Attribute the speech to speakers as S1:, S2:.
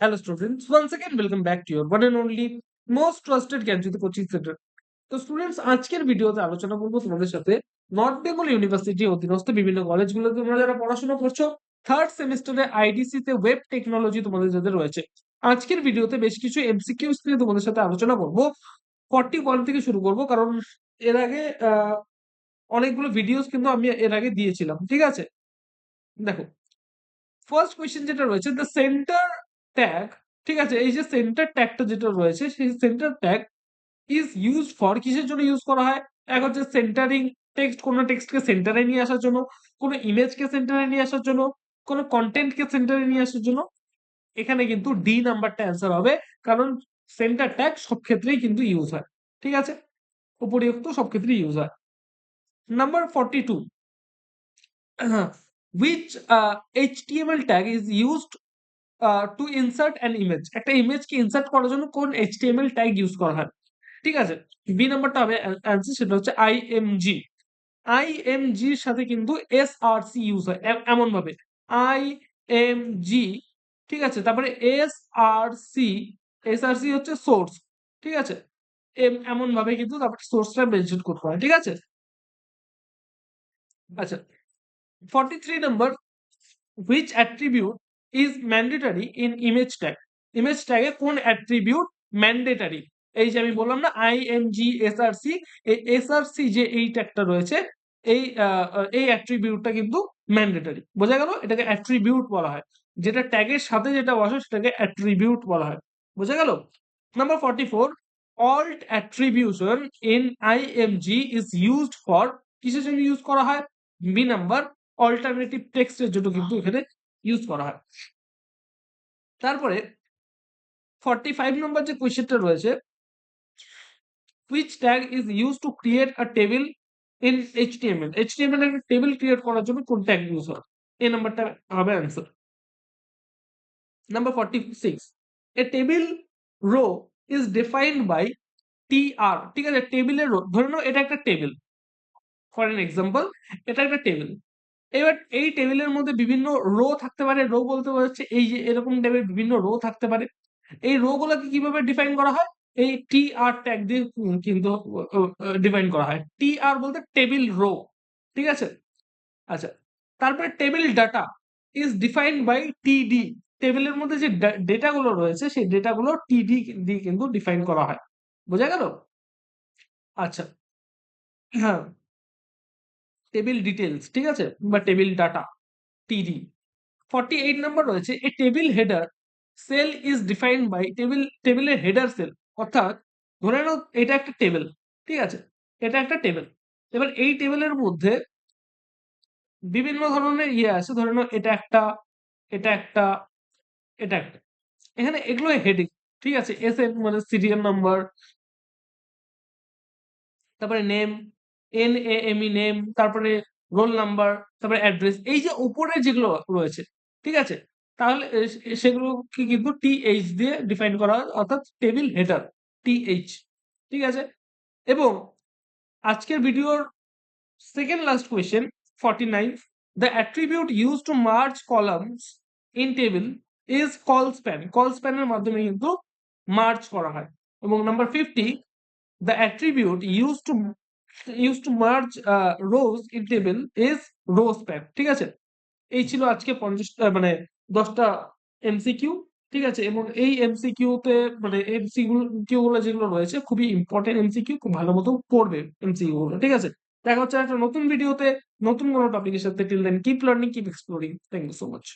S1: Hello students, once again welcome back to your one and only most trusted Gyanjyoti coaching centre তো students আজকের ভিডিওতে আলোচনা করব তোমাদের সাথে নর্থ বেঙ্গল ইউনিভার্সিটি অধীনস্থ বিভিন্ন কলেজগুলোতে তোমরা যারা পড়াশোনা করছ থার্ড সেমিস্টারে আইডিসি তে ওয়েব টেকনোলজি তোমাদের যাদের রয়েছে। আজকের ভিডিওতে বেশ কিছু এমসিকিউস নিয়ে তোমাদের সাথে আলোচনা করব। ফর্টি ওয়ান থেকে শুরু করব কারণ এর আগে অনেকগুলো ভিডিওস কিন্তু আমি এর আগে দিয়েছিলাম ঠিক আছে? দেখো ফার্স্ট কোয়েশ্চেন যেটা রয়েছে দ্য সেন্টার ট্যাগ ঠিক আছে? এই যে সেন্টার ট্যাগটা যেটা রয়েছে সেই center tag is use for কিসের জন্য ইউজ করা হয়? এক হচ্ছে সেন্টারিং টেক্সট কোনো টেক্সটকে সেন্টারে নিয়ে আসার জন্য কোনো ইমেজকে সেন্টারে নিয়ে আসার জন্য কোনো কন্টেন্টকে সেন্টারে নিয়ে আসার জন্য। এখানে কিন্তু ডি নাম্বারটা অ্যান্সার হবে কারণ সেন্টার ট্যাগ সব ক্ষেত্রেই কিন্তু ইউজ হয় ঠিক আছে? উপরিযুক্ত সব ক্ষেত্রেই ইউজ হয়। Number forty two which uh, HTML tag is used to insert an image একটা ইমেজকে ইনসার্ট করার জন্য কোন HTML ট্যাগ ইউজ করা হয়? ঠিক আছে? বি নাম্বারটা হবে অ্যান্সার সেটা হচ্ছে আইএমজি আইএমজি এর সাথে কিন্তু এসআরসি ইউজ হয় এমন ভাবে আইএমজি ঠিক আছে? তারপরে এসআরসি এসআরসি হচ্ছে সোর্স ঠিক আছে? এম- এমন ভাবে কিন্তু তারপরে সোর্সটা মেনশন করতে হয়, ঠিক আছে? আচ্ছা 43 three which attribute is mandatory in image tag. Image tag এ কোন attribute mandatory? এই যে আমি বললাম না img src এই src যে এই ট্যাগটা রয়েছে, এই এই অ্যাট্রিবিউটটা কিন্তু ম্যান্ডেটরি বোঝা গেল? এটাকে অ্যাট্রিবিউট বলা হয়। যেটা ট্যাগের সাথে যেটা বসে, সেটাকে অ্যাট্রিবিউট বলা হয়। বোঝা গেল? Number forty four alt attribution in img is used for, কিসের জন্য ইউজ করা হয়? বি নাম্বার অল্টারনেটিভ টেক্সটের জন্য কিন্তু এখানে ইউজ করা হয়। তারপরে ফর্টি ফাইভ নম্বর যে কোয়েশ্চেনটা রয়েছে tag is used to create a table in HTML HTML এর একটা টেবিল ক্রিয়েট করার জন্য কোন ট্যাগ ইউজ হয়? এই নাম্বারটা হবে answer number forty six a table row is defined by T R ঠিক আছে? টেবিলের রো ধরে নাও এটা একটা টেবিল ফর এন এক্সাম্পল এটা একটা টেবিল এবার এই টেবিলের মধ্যে বিভিন্ন রো থাকতে পারে। রো বলতে বোঝাচ্ছে এই যে এরকম টাইপের বিভিন্ন রো থাকতে পারে। এই রো গুলোকে কীভাবে ডিফাইন করা হয়? এই টি আর ট্যাগ দিয়ে কিন্তু ডিফাইন করা হয়। টি আর বলতে টেবিল রো ঠিক আছে? আচ্ছা তারপরে table data is defined by TD টেবিলের মধ্যে যে ডেটা গুলো রয়েছে, সেই ডেটা গুলো টিডি দিয়ে কিন্তু ডিফাইন করা হয়। বোঝা গেল? আচ্ছা হ্যাঁ। টেবিল ডিটেলস ঠিক আছে? বা table data TD forty eight number রয়েছে a table header cell is defined by table টেবিলের হেডার সেল অর্থাৎ ধরে নাও এটা একটা টেবিল ঠিক আছে? এটা একটা টেবিল এবার এই টেবিলের মধ্যে বিভিন্ন ধরনের ইয়ে আছে, ধরে নাও এটা একটা এটা একটা এটা একটা। এখানে এগুলো হেডিং ঠিক আছে? এস এন মানে সিরিয়াল নাম্বার তারপরে name N A M E name তারপরে রোল নাম্বার তারপরে অ্যাড্রেস এই যে উপরে যেগুলো রয়েছে, ঠিক আছে? তাহলে সেগুলোকে কিন্তু টি এইচ দিয়ে ডিফাইন করা হয়, অর্থাৎ টেবিল হেডার টি এইচ ঠিক আছে? এবং আজকের ভিডিওর second last question forty nine the attribute use to merge columns in table is colspan call স্প্যানের মাধ্যমে কিন্তু মার্চ করা হয়। এবং number fifty the attribute use to used to uh, rows in table is row span ঠিক আছে? এই ছিল আজকে পঞ্চাশ মানে দশটা এমসিকিউ ঠিক আছে? এবং এই এমসিকিউ তে মানে এমসিকিউ গুলো যেগুলো রয়েছে খুবই ইম্পর্টেন্ট এমসিকিউ খুব ভালো মতো পড়বে এমসিকিউ গুলো ঠিক আছে? দেখা হচ্ছে একটা নতুন ভিডিওতে নতুন কোনো টপিকের সাথে till then keep learning keep exploring thank you so much